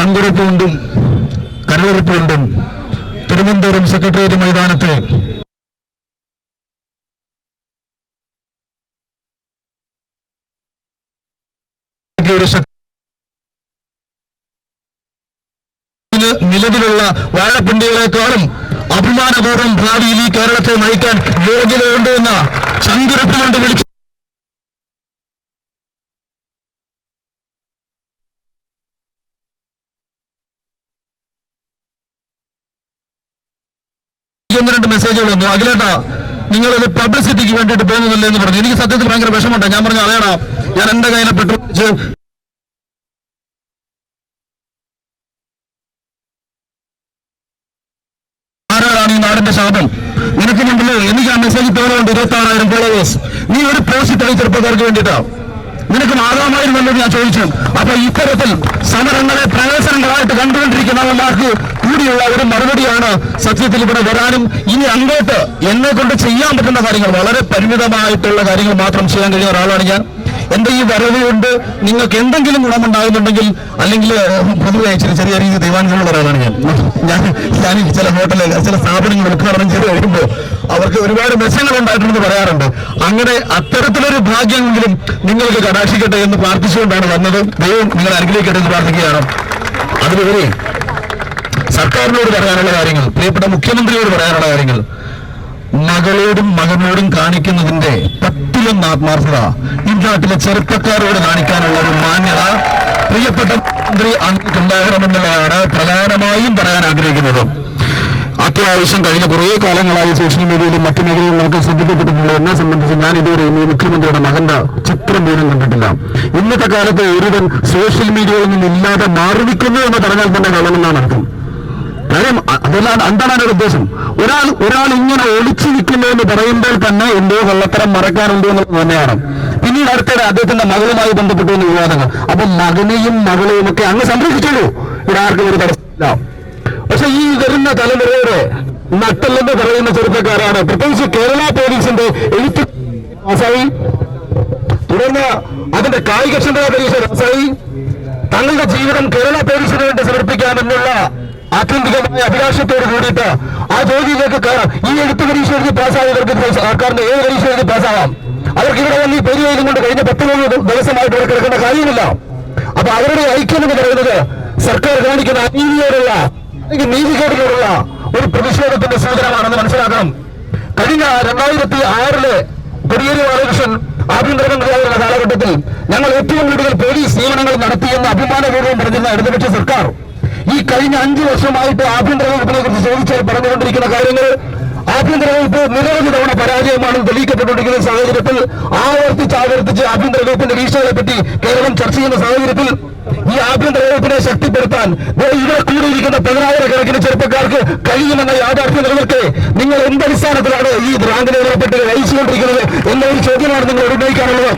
ചങ്കുറപ്പുകൊണ്ടും കരവിറപ്പുകൊണ്ടും Thiruvananthapuram secretariat മൈതാനത്ത് നിലവിലുള്ള വാഴപ്പിണ്ടികളെക്കാളും അഭിമാനപൂർവം ഭാവിയിൽ ഈ കേരളത്തെ നയിക്കാൻ യോഗ്യതയുണ്ട് എന്ന ചങ്കുറപ്പുകൊണ്ട് വിളിച്ചു രണ്ട് മെസ്സേജുകൾ വന്നു. അഖിലേട്ടാ നിങ്ങളത് പബ്ലിസിറ്റിക്ക് വേണ്ടിയിട്ട് പോകുന്നില്ല എന്ന് പറഞ്ഞു. എനിക്ക് സത്യത്തിൽ ഭയങ്കര വിഷമമുണ്ട്. ഞാൻ പറഞ്ഞു അതേടാ ഞാൻ എന്റെ കയ്യിലെ പെട്രോൾ ആരാളാണ് ഈ നാടിന്റെ ശാപം? നിനക്ക് മുമ്പിൽ എനിക്ക് ആ മെസ്സേജ് തോന്നുന്നുണ്ട് ഇരുപത്തി ആറായിരം ഫോളോവേഴ്സ് നീ ഒരു പോസ്റ്റ് ചെറുപ്പക്കാർക്ക് വേണ്ടിയിട്ടാ. നിനക്ക് മാതാമായിരുന്നല്ലോ ഞാൻ ചോദിച്ചു. അപ്പൊ ഇത്തരത്തിൽ സമരങ്ങളെ പ്രവേശനങ്ങളായിട്ട് കണ്ടുകൊണ്ടിരിക്കുന്നവന്മാർക്ക് കൂടിയുള്ള ഒരു മറുപടിയാണ് സത്യത്തിൽ ഇവിടെ വരാനും ഇനി അങ്ങോട്ട് എന്നെ കൊണ്ട് ചെയ്യാൻ പറ്റുന്ന കാര്യങ്ങൾ വളരെ പരിമിതമായിട്ടുള്ള കാര്യങ്ങൾ മാത്രം ചെയ്യാൻ കഴിയുന്ന ഒരാളാണ് ഞാൻ. എന്റെ ഈ വരവ് കൊണ്ട് നിങ്ങൾക്ക് എന്തെങ്കിലും ഗുണമുണ്ടാകുന്നുണ്ടെങ്കിൽ അല്ലെങ്കിൽ പൊതുവെ ചെറിയ ചെറിയ രീതിയിൽ ദൈവാനുഭവമുള്ള ഒരാളാണ് ഞാൻ. ഞാൻ ചില ഹോട്ടലിൽ ചില സ്ഥാപനങ്ങൾ ഉദ്ഘാടനം ചെയ്ത് കഴിയുമ്പോൾ അവർക്ക് ഒരുപാട് മെസ്സേജുകൾ ഉണ്ടായിട്ടുണ്ടെന്ന് പറയാറുണ്ട്. അങ്ങനെ അത്തരത്തിലൊരു ഭാഗ്യമെങ്കിലും നിങ്ങൾക്ക് കടാക്ഷിക്കട്ടെ എന്ന് പ്രാർത്ഥിച്ചുകൊണ്ടാണ് വന്നത്. ദൈവം നിങ്ങൾ അനുഗ്രഹിക്കട്ടെ എന്ന് പ്രാർത്ഥിക്കുകയാണ്. അതിലുപരി സർക്കാരിനോട് പറയാനുള്ള കാര്യങ്ങൾ പ്രിയപ്പെട്ട മുഖ്യമന്ത്രിയോട് പറയാനുള്ള കാര്യങ്ങൾ. മകളോടും മകനോടും കാണിക്കുന്നതിന്റെ പത്തിലൊന്ന് ആത്മാർത്ഥത ഈ നാട്ടിലെ ചെറുപ്പക്കാരോട് കാണിക്കാനുള്ള ഒരു മാന്യത പ്രിയപ്പെട്ട മന്ത്രി ഉണ്ടാകണമെന്നുള്ളതാണ് പ്രധാനമായും പറയാൻ ആഗ്രഹിക്കുന്നത്. അത്യാവശ്യം കഴിഞ്ഞ കുറേ കാലങ്ങളായി സോഷ്യൽ മീഡിയയിലും മറ്റു മേഖലകളിലൊക്കെ ശ്രദ്ധിക്കപ്പെട്ടിട്ടുള്ള എന്നെ സംബന്ധിച്ച് ഞാൻ ഇതുവരെ ഈ മുഖ്യമന്ത്രിയുടെ മകന്റെ ചിത്രം പോലും കണ്ടിട്ടില്ല. ഇന്നത്തെ കാലത്ത് ഒരുവൻ സോഷ്യൽ മീഡിയയിൽ നിന്നും ഇല്ലാതെ മാറിവിക്കുന്നു എന്ന് പറഞ്ഞാൽ തന്നെ കള്ളമെന്നാണ് അർത്ഥം. കാര്യം അതെല്ലാം എന്താണ് അതിന്റെ ഉദ്ദേശം? ഒരാൾ ഒരാൾ ഇങ്ങനെ ഒളിച്ചു നിൽക്കുന്നു എന്ന് പറയുമ്പോൾ തന്നെ എന്തോ കള്ളത്തരം മറക്കാനുണ്ടോ എന്നുള്ളത് തന്നെയാണ്. പിന്നീട് അടുത്തിടെ അദ്ദേഹത്തിന്റെ മകളുമായി ബന്ധപ്പെട്ട വിവാദങ്ങൾ. അപ്പൊ മകനെയും മകളെയും ഒക്കെ അങ്ങ് സംരക്ഷിച്ചുള്ളൂ ഇവിടെ ആർക്കും ഒരു തടസ്സമില്ല പക്ഷെ ഈ വരുന്ന തലമുറയുടെ നട്ടല്ലെന്ന് പറയുന്ന ചെറുപ്പക്കാരാണ്. പ്രത്യേകിച്ച് കേരള പോലീസിന്റെ എഴുത്ത് പാസായി തുടർന്ന് അതിന്റെ കായികക്ഷമതാ പരീക്ഷ പാസായി തങ്ങളുടെ ജീവിതം കേരള പോലീസിന് വേണ്ടി സമർപ്പിക്കാമെന്നുള്ള ആത്യന്തികമായ അഭിലാഷത്തോട് കൂടിയിട്ട് ആ ജോലിയിലേക്ക് കയറാം. ഈ എഴുത്ത് പരീക്ഷ എഴുതി പാസ്സായവർക്ക് സർക്കാരിന്റെ ഏത് പരീക്ഷ എഴുതി പാസ്സാവാം? അവർക്ക് ഇവിടെ വന്ന് ഈ പേര് കൊണ്ട് കഴിഞ്ഞ പത്ത് മൂന്ന് ദിവസമായിട്ട് അവർ കിടക്കേണ്ട കാര്യമില്ല. അപ്പൊ അവരുടെ ഐക്യം എന്ന് പറയുന്നത് സർക്കാർ കാണിക്കുന്ന അനീതിയോടുള്ള അല്ലെങ്കിൽ നീതികേടിനോടുള്ള ഒരു പ്രതിഷേധത്തിന്റെ സൂചനമാണെന്ന് മനസ്സിലാക്കണം. കഴിഞ്ഞ രണ്ടായിരത്തി ആറിലെ കൊടിയേരി ബാലകൃഷ്ണൻ ആഭ്യന്തരമന്ത്രിയായിരുന്ന കാലഘട്ടത്തിൽ ഞങ്ങൾ ഏറ്റവും കൂടുതൽ പോലീസ് നിയമനങ്ങൾ നടത്തിയെന്ന് അഭിമാനപൂർവം പറഞ്ഞിരുന്ന ഇടതുപക്ഷ സർക്കാർ ഈ കഴിഞ്ഞ അഞ്ചു വർഷമായിട്ട് ആഭ്യന്തര വകുപ്പിനെ കുറിച്ച് ചോദിച്ചാൽ പറഞ്ഞുകൊണ്ടിരിക്കുന്ന കാര്യങ്ങൾ ആഭ്യന്തര വകുപ്പ് നിരവധി തവണ പരാജയമാണെന്ന് തെളിയിക്കപ്പെട്ടുകൊണ്ടിരിക്കുന്ന സാഹചര്യത്തിൽ ആവർത്തിച്ച് ആവർത്തിച്ച് ആഭ്യന്തര വകുപ്പിന്റെ വീഴ്ചകളെ പറ്റി കേരളം ചർച്ച ചെയ്യുന്ന സാഹചര്യത്തിൽ ഈ ആഭ്യന്തര വകുപ്പിനെ ശക്തിപ്പെടുത്താൻ ഇവിടെ കൂടിയിരിക്കുന്ന പതിനായിരക്കണക്കിന് ചെറുപ്പക്കാർക്ക് കഴിയുമെന്ന യാഥാർത്ഥ്യം നിലനിൽക്കെ. നിങ്ങൾ എന്തടിസ്ഥാനത്തിലാണ് ഈ റാങ്കിനെ പട്ടിക അയച്ചുകൊണ്ടിരിക്കുന്നത് എന്നൊരു ചോദ്യമാണ് നിങ്ങൾ ഉന്നയിക്കാനുള്ളത്.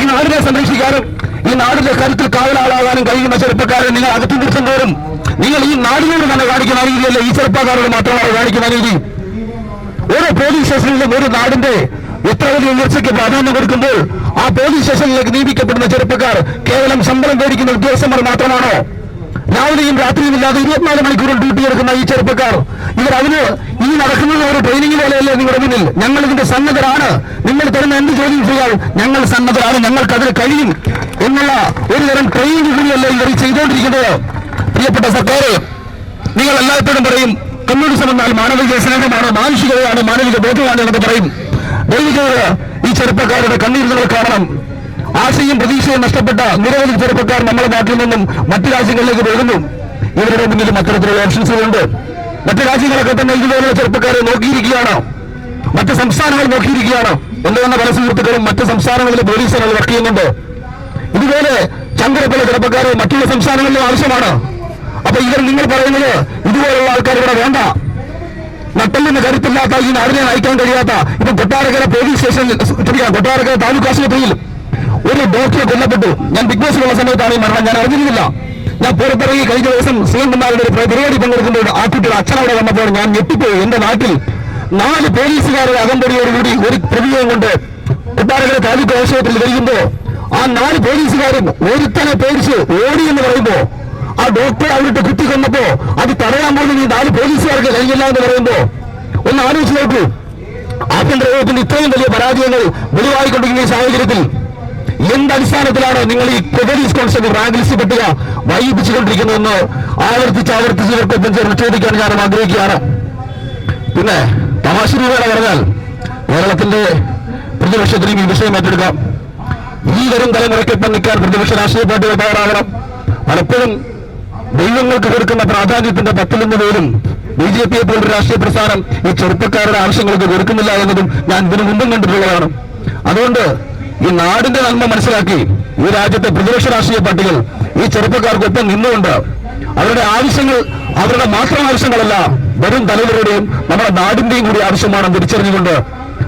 ഈ നാടിനെ സംരക്ഷിക്കാനും ഈ നാടിന്റെ കരുത്തിൽ കാവലാളാകാനും കഴിയുന്ന ചെറുപ്പക്കാരെ നിങ്ങൾ അകത്തു നിർത്തും തോറും നിങ്ങൾ ഈ നാടിനോട് തന്നെ കാണിക്കുന്ന രീതിയല്ല ഈ ചെറുപ്പക്കാരോട് മാത്രമാണ് കാണിക്കുന്ന രീതി. ഓരോ പോലീസ് സ്റ്റേഷനിലും ഒരു നാടിന്റെ എത്ര വലിയ ഉയർച്ചയ്ക്ക് പ്രാധാന്യം കൊടുക്കുമ്പോൾ ആ പോലീസ് സ്റ്റേഷനിലേക്ക് നിയമിക്കപ്പെടുന്ന ചെറുപ്പക്കാർ കേവലം ശമ്പളം മേടിക്കുന്ന ഉദ്യോഗസ്ഥന്മാർ മാത്രമാണോ? രാവിലെയും രാത്രിയും ഇല്ലാതെ ഇരുപത്തിനാല് മണിക്കൂർ ഡ്യൂട്ടി എടുക്കുന്ന ഈ ചെറുപ്പക്കാർ ഇവർ അതിന് ഈ നടക്കുന്നത് ഒരു ട്രെയിനിങ് പോലെയല്ലേ നിങ്ങളുടെ മുന്നിൽ? ഞങ്ങൾ ഇതിന്റെ സന്നദ്ധരാണ്. നിങ്ങൾ തരുന്ന എന്ത് ചോദ്യം ചെയ്യാൻ ഞങ്ങൾ സന്നദ്ധരാണ്. ഞങ്ങൾക്ക് അതിന് കഴിയും എന്നുള്ള ഒരു തരം ട്രെയിനിങ് കൂടിയല്ലേ ഇവർ ചെയ്തുകൊണ്ടിരിക്കുന്നത്. പ്രിയപ്പെട്ട സർക്കാർ നിങ്ങൾ എല്ലായ്പ്പോഴും പറയും കമ്മ്യൂണിസം എന്നാൽ മാനവിക സ്നേഹമാണ് മാനുഷികതയാണ് മാനവിക ബോധമാണ് എന്നൊക്കെ പറയും. ദൈവികത ഈ ചെറുപ്പക്കാരുടെ കണ്ണീർ നിങ്ങൾ കാണണം. ആശയും പ്രതീക്ഷയും നഷ്ടപ്പെട്ട നിരവധി ചെറുപ്പക്കാർ നമ്മുടെ നാട്ടിൽ നിന്നും മറ്റു രാജ്യങ്ങളിലേക്ക് പോകുന്നു. ഇവരുടെ മുന്നിലും അത്തരത്തിലുള്ള ഓപ്ഷൻസുകളുണ്ട് മറ്റു രാജ്യങ്ങളൊക്കെ തന്നെ ഇതുപോലുള്ള ചെറുപ്പക്കാരെ നോക്കിയിരിക്കുകയാണ്. മറ്റു സംസ്ഥാനങ്ങൾ നോക്കിയിരിക്കുകയാണ്. എന്ന് തന്നെ പല സുഹൃത്തുക്കളും മറ്റു സംസ്ഥാനങ്ങളിലെ പോലീസുകൾ വർക്ക് ചെയ്യുന്നുണ്ട്. ഇതുപോലെ ചങ്കരപ്പുള്ള ചെറുപ്പക്കാരെ മറ്റുള്ള സംസ്ഥാനങ്ങളിലും ആവശ്യമാണ്. അപ്പൊ ഇവർ നിങ്ങൾ പറയുന്നത് ഇതുപോലുള്ള ആൾക്കാർ ഇവിടെ വേണ്ട. നട്ടലിന് കരുത്തില്ലാത്ത ഈ നാടിനെ നയിക്കാൻ കഴിയാത്ത ഇപ്പൊ കൊട്ടാരക്കര പോലീസ് സ്റ്റേഷനിൽ കൊട്ടാരക്കര താലൂക്ക് ആശുപത്രിയിൽ ഒരു ഡോക്ടറെ കൊല്ലപ്പെട്ടു. ഞാൻ ബിഗ് ബോസിലുള്ള സമയത്താണ് ഈ മരണം. ഞാൻ അറിഞ്ഞിരുന്നില്ല. ഞാൻ പുറത്തിറങ്ങി കഴിഞ്ഞ ദിവസം ശ്രീകുമാരുടെ ഒരു പരിപാടി പങ്കെടുക്കുമ്പോൾ ആ കുട്ടിയുടെ അച്ഛൻ അവിടെ വന്നപ്പോൾ ഞാൻ ഞെട്ടിപ്പോയി. എന്റെ നാട്ടിൽ നാല് പോലീസുകാരുടെ അകമ്പടിയോടുകൂടി ഒരു പ്രതിയോഗം കൊണ്ട് കൊട്ടാരക്കര താലൂക്ക് ആശുപത്രിയിൽ കഴിയുമ്പോൾ ആ നാല് പോലീസുകാരും ഒരുത്തനെ പേടിച്ച് ഓടി എന്ന് പറയുമ്പോ ആ ഡോക്ടറെ അവിടുത്തെ കുത്തി കൊന്നപ്പോ അത് തടയാൻ പോലും ഈ നാല് പോലീസുകാർക്ക് കഴിഞ്ഞില്ല എന്ന് പറയുമ്പോ ഒന്ന് ആലോചിച്ച് നോക്കൂ. ആഭ്യന്തര വകുപ്പിന്റെ ഇത്രയും വലിയ പരാജയങ്ങൾ വെളിവായിക്കൊണ്ടിരിക്കുന്ന ഈ സാഹചര്യത്തിൽ എന്ത് അടിസ്ഥാനത്തിലാണ് നിങ്ങൾ ഈ പോലീസ് കോൺസ്റ്റബിൾ റാങ്ക് ലിസ്റ്റ് പട്ടിക വൈകിപ്പിച്ചുകൊണ്ടിരിക്കുന്നതെന്ന് ആവർത്തിച്ച് ആവർത്തിച്ച് ഇവർക്കൊപ്പം ചേർന്ന് ചോദിക്കാൻ ഞാൻ ആഗ്രഹിക്കുകയാണ്. പിന്നെ തമാശ രൂപയുടെ പറഞ്ഞാൽ കേരളത്തിന്റെ പ്രതിപക്ഷത്തിനും ഈ വിഷയം ഏറ്റെടുക്കാം. ഈ വരും തലമുറയ്ക്കൊപ്പം നിൽക്കാൻ പ്രതിപക്ഷ രാഷ്ട്രീയ പാർട്ടികൾ തയ്യാറാവണം പലപ്പോഴും ദൈവങ്ങൾക്ക് കൊടുക്കുന്ന പ്രാധാന്യത്തിന്റെ പത്തിലെന്ന് പോലും ബി ജെ പിയെ പോലൊരു രാഷ്ട്രീയ പ്രസ്ഥാനം ഈ ചെറുപ്പക്കാരുടെ ആവശ്യങ്ങൾക്ക് കൊടുക്കുന്നില്ല എന്നതും ഞാൻ ഇതിനു മുമ്പും കണ്ടിട്ടുള്ളതാണ്. അതുകൊണ്ട് ഈ നാടിന്റെ നന്മ മനസ്സിലാക്കി ഈ രാജ്യത്തെ പ്രതിപക്ഷ രാഷ്ട്രീയ പാർട്ടികൾ ഈ ചെറുപ്പക്കാർക്കൊപ്പം നിന്നുകൊണ്ട് അവരുടെ ആവശ്യങ്ങൾ അവരുടെ മാത്രം ആവശ്യങ്ങളല്ല വരും തലവരുടെയും നമ്മുടെ നാടിന്റെയും കൂടി ആവശ്യമാണെന്ന് തിരിച്ചറിഞ്ഞുകൊണ്ട്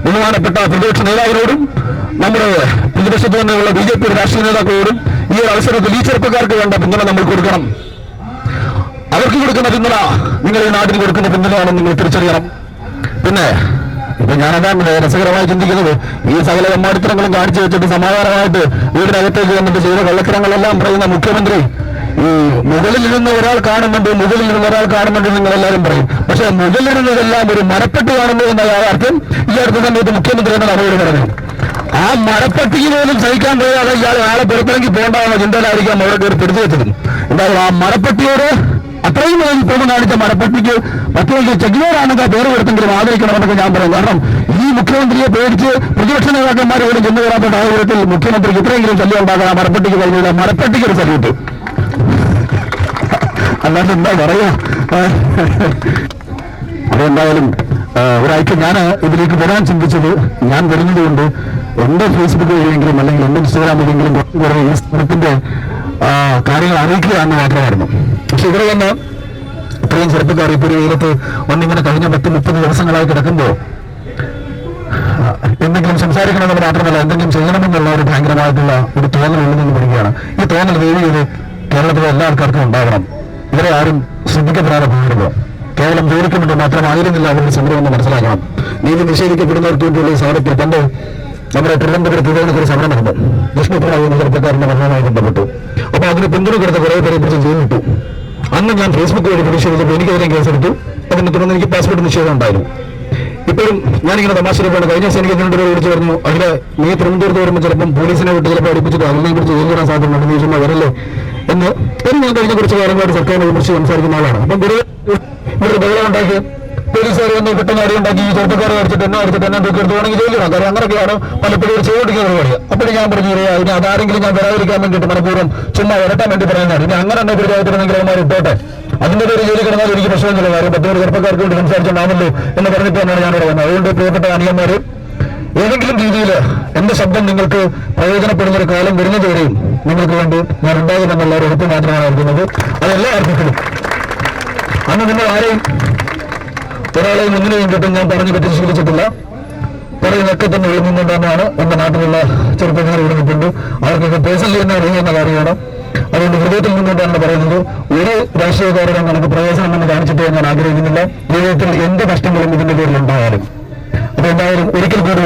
ബഹുമാനപ്പെട്ട പ്രതിപക്ഷ നേതാവിനോടും നമ്മുടെ പ്രതിപക്ഷത്തു തന്നെയുള്ള ബി ജെ പി രാഷ്ട്രീയ നേതാക്കളോടും ഈ ഒരു അവസരത്തിൽ ഈ ചെറുപ്പക്കാർക്ക് വേണ്ട പിന്തുണ നമ്മൾ കൊടുക്കണം. അവർക്ക് കൊടുക്കുന്ന പിന്തുണ നിങ്ങൾ ഈ നാട്ടിൽ കൊടുക്കുന്ന പിന്തുണയാണെന്ന് നിങ്ങൾ തിരിച്ചറിയണം. പിന്നെ ഇപ്പൊ ഞാനതാണ് രസകരമായി ചിന്തിക്കുന്നത് ഈ സകല എമ്മാടിത്തരങ്ങളും കാണിച്ചു വെച്ചിട്ട് സമാധാനമായിട്ട് വീടിനകത്തേക്ക് വന്നിട്ട് ചെയ്ത കള്ളത്തരങ്ങളെല്ലാം പറയുന്ന മുഖ്യമന്ത്രി ഈ മുകളിൽ ഒരാൾ കാണുന്നുണ്ട് മുകളിൽ ഒരാൾ കാണുന്നുണ്ട് നിങ്ങൾ എല്ലാവരും പറയും. പക്ഷെ മുകളിലിരുന്നതെല്ലാം ഒരു മരപ്പെട്ടി കാണുന്നു എന്ന യാഥാർത്ഥ്യം ഈ അടുത്ത സമയത്ത് മുഖ്യമന്ത്രി എന്ന അവരോട് പറഞ്ഞു ആ മരപ്പട്ടിക്ക് പോലും സഹിക്കാൻ കഴിയാതെ ഇയാൾ ആളെ പുറത്തിറങ്ങി പോകേണ്ട എന്ന ചിന്തയിലായിരിക്കാം അവിടെ കയറി പിടിച്ചു വെച്ചത്. എന്തായാലും ആ മരപ്പട്ടിയോട് അത്രയും വലിയ പ്രേമം കാണിച്ച മരപ്പട്ടിക്ക് പറ്റുമെങ്കിൽ ചെഗ്നോറാണെങ്കിൽ പേര് കൊടുത്തെങ്കിലും ആദരിക്കണമെന്നൊക്കെ ഞാൻ പറയും കാരണം ഈ മുഖ്യമന്ത്രിയെ പേടിച്ച് പ്രതിപക്ഷ നേതാക്കന്മാർ പോലും ചെന്നു കയറാത്ത സാഹചര്യത്തിൽ മുഖ്യമന്ത്രിക്ക് ഇത്രയെങ്കിലും ശല്യം ഉണ്ടാക്കാൻ മരപ്പട്ടിക്ക് കഴിഞ്ഞില്ല. മരപ്പട്ടിക്ക് ഒരു സല്യൂട്ട് അല്ലാണ്ട് എന്താ പറയാ? അതെന്തായാലും ഒരാഴ്ച ഞാൻ ഇതിലേക്ക് വരാൻ ചിന്തിച്ചത് ഞാൻ വരുന്നത് കൊണ്ട് എന്റെ ഫേസ്ബുക്ക് വഴിയെങ്കിലും അല്ലെങ്കിൽ എന്റെ ഇൻസ്റ്റാഗ്രാം വഴിയെങ്കിലും കുറേ ഈ സ്ഥലത്തിന്റെ കാര്യങ്ങൾ അറിയിക്കുക എന്ന് മാത്രമായിരുന്നു പക്ഷെ ഇവിടെ വന്ന് ഇത്രയും ചെറുപ്പക്കാർ ഇപ്പോൾ ഒരു വെയിലത്ത് വന്നിങ്ങനെ കഴിഞ്ഞ പത്ത് മുപ്പത് ദിവസങ്ങളായി കിടക്കുമ്പോൾ എന്തെങ്കിലും സംസാരിക്കണമെന്ന് മാത്രമല്ല എന്തെങ്കിലും ചെയ്യണമെന്നുള്ള ഒരു ഭയങ്കരമായിട്ടുള്ള ഒരു തോന്നൽ ഉള്ളതെന്ന് പറയുകയാണ് ഈ തോന്നൽ ദൈവം ഇത് കേരളത്തിലെ എല്ലാ ആൾക്കാർക്കും ഉണ്ടാകണം. ഇവരെ ആരും ശ്രദ്ധിക്കപ്പെടാതെ പോകരുത്. കേവലം ജോലിക്ക് വേണ്ടി മാത്രമായിരുന്നില്ല അവരുടെ സമരം എന്ന് മനസ്സിലാക്കണം. നീതി നിഷേധിക്കപ്പെടുന്നവർക്ക് വേണ്ടിയുള്ള സമരത്തിൽ പണ്ട് നമ്മുടെ തിരുവനന്തപുരത്ത് ഒരു സമരം നടന്നു. വിഷ്ണുപ്രാവ് എന്ന ചെറുപ്പക്കാരന്റെ മരണവുമായി ബന്ധപ്പെട്ടു. അപ്പൊ അതിന് പിന്തുണ കൊടുത്ത കുറെ പേരെ കുറിച്ച് ജയിലിട്ടു അന്ന് ഞാൻ ഫേസ്ബുക്ക് വഴി പ്രതിഷേധിച്ചപ്പോൾ എനിക്കെതിരെ കേസെടുത്തു അതിനെ തുടർന്ന് എനിക്ക് പാസ്പോർട്ട് നിഷേധം ഉണ്ടായിരുന്നു. ഇപ്പോഴും ഞാനിങ്ങനെ തമാശ രൂപമാണ് കഴിഞ്ഞ ദിവസം എനിക്ക് രണ്ടുപേരെ വിളിച്ചു പറഞ്ഞു. അതിലെ നീ തിരുവനന്തപുരത്ത് വരുമ്പോൾ ചിലപ്പം പോലീസിനെ വിട്ട് ചിലപ്പോൾ അടുപ്പിച്ചിട്ട് അതിനെ കുറിച്ച് ജയിൽ വരാൻ സാധ്യതയുണ്ട്. നീ ചുമ്മാ വരല്ലേ? എന്ന്. ഞാൻ കഴിഞ്ഞ കുറച്ച് കാര്യങ്ങളായിട്ട് സർക്കാരിനെ കുറിച്ച് സംസാരിക്കുന്ന ആളാണ്. അപ്പം ഇവിടെ ബഹളം ഉണ്ടാക്കി പോലീസുകാർ വന്ന് കിട്ടുന്ന അടിയുണ്ടാക്കി ഈ ചെറുപ്പക്കാരെ അടിച്ചിട്ട് എന്നെ അടിച്ചിട്ട് എന്നെ തൂക്കി എടുത്തുവാണെങ്കിൽ ജയിലിടാം കാര്യം അങ്ങനെയൊക്കെയാണ് പലപ്പോഴും ചെയ്തുകൊണ്ടിരിക്കുന്ന പരിപാടി അപ്പോഴും ഞാൻ പറഞ്ഞു "ഇരേ, അതിന് അതാരെങ്കിലും ഞാൻ വരാതിരിക്കാൻ വേണ്ടിയിട്ട് മനഃപൂർവം ചുമ്മാ വരട്ടാൻ വേണ്ടി പറയുന്നതാണ് ഇനി അങ്ങനെ തന്നെ പരിചയത്തിനെങ്കിലും അവന്മാർ ഇട്ടോട്ടെ. അതിന്റെ പേര് ജോലി കിടന്നാൽ എനിക്ക് പ്രശ്നമൊന്നുമില്ല. കാര്യം പത്ത് ചെറുപ്പക്കാർക്ക് വേണ്ടി സംസാരിച്ചിട്ടുണ്ടാവുമല്ലോ എന്ന് പറഞ്ഞിട്ട് തന്നെയാണ് ഞാനിവിടെ വന്നത്. അതുകൊണ്ട് പ്രിയപ്പെട്ട അനിയന്മാർ ഏതെങ്കിലും രീതിയിൽ എന്റെ ശബ്ദം നിങ്ങൾക്ക് പ്രയോജനപ്പെടുന്ന ഒരു കാലം വരുന്നതുവരെയും നിങ്ങൾക്ക് വേണ്ടി ഞാൻ ഉണ്ടാകുമെന്നുള്ള ഒരു ഉറപ്പ് മാത്രമാണ് നൽകുന്നത്. അതെല്ലാ അർത്ഥത്തിലും. അന്ന് നിങ്ങൾ ആരെയും ഒരാളെയും മുന്നിൽ കണ്ടിട്ടും ഞാൻ പറഞ്ഞു പറ്റി ശീലിച്ചിട്ടില്ല പറയുന്നൊക്കെ തന്നെ ഒഴുകുന്നുണ്ടെന്നാണ് എന്റെ നാട്ടിലുള്ള ചെറുപ്പക്കാർ ഇവിടെ നിൽപ്പുണ്ട്. അവർക്കൊക്കെ പേഴ്സണലി തന്നെ അറിയുന്ന കാര്യമാണ്. അതുകൊണ്ട് ഹൃദയത്തിൽ നിന്നുകൊണ്ടാണ് പറയുന്നത് ഒരു രാഷ്ട്രീയക്കാരുടെ നമുക്ക് പ്രയോജനം എന്ന് കാണിച്ചിട്ട് ഞാൻ ആഗ്രഹിക്കുന്നില്ല. ജീവിതത്തിൽ എന്ത് കഷ്ടങ്ങളും ഇതിന്റെ പേരിൽ ഉണ്ടായാലും അപ്പൊ എന്തായാലും ഒരിക്കൽ കൂടി